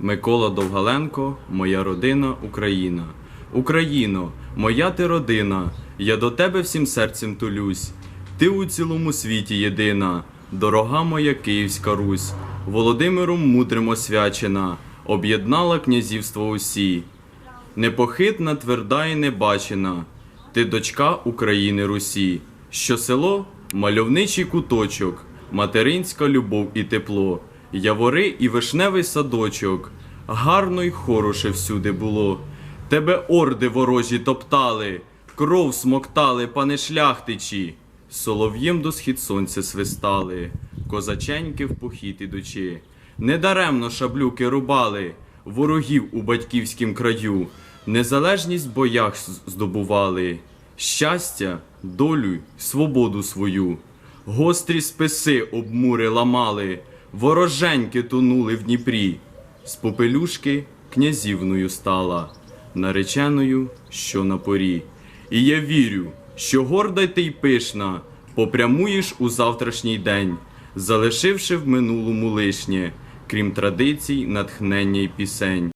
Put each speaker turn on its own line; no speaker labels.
Микола Довгаленко, моя родина Україна. Україно, моя ти родина, я до тебе всім серцем тулюсь. Ти у цілому світі єдина, дорога моя Київська Русь, Володимиром мудрим освячена, об'єднала князівство усі. Непохитна, тверда і небачена, ти дочка України Русі, що село мальовничий куточок, материнська любов і тепло, явори і вишневий садочок, гарно й хороше всюди було. Тебе орди ворожі топтали, кров смоктали, пане шляхтичі, солов'єм до схід сонця свистали, козаченьки в похід ідучи. Недаремно шаблюки рубали, ворогів у батьківськім краю, незалежність в боях здобували, щастя, долю, свободу свою. Гострі списи обмури ламали, вороженьки тонули в Дніпрі. З попелюшки князівною стала, нареченою, що на порі. І я вірю, що горда ти й пишна, попрямуєш у завтрашній день, залишивши в минулому лишнє, крім традицій, натхнення й пісень.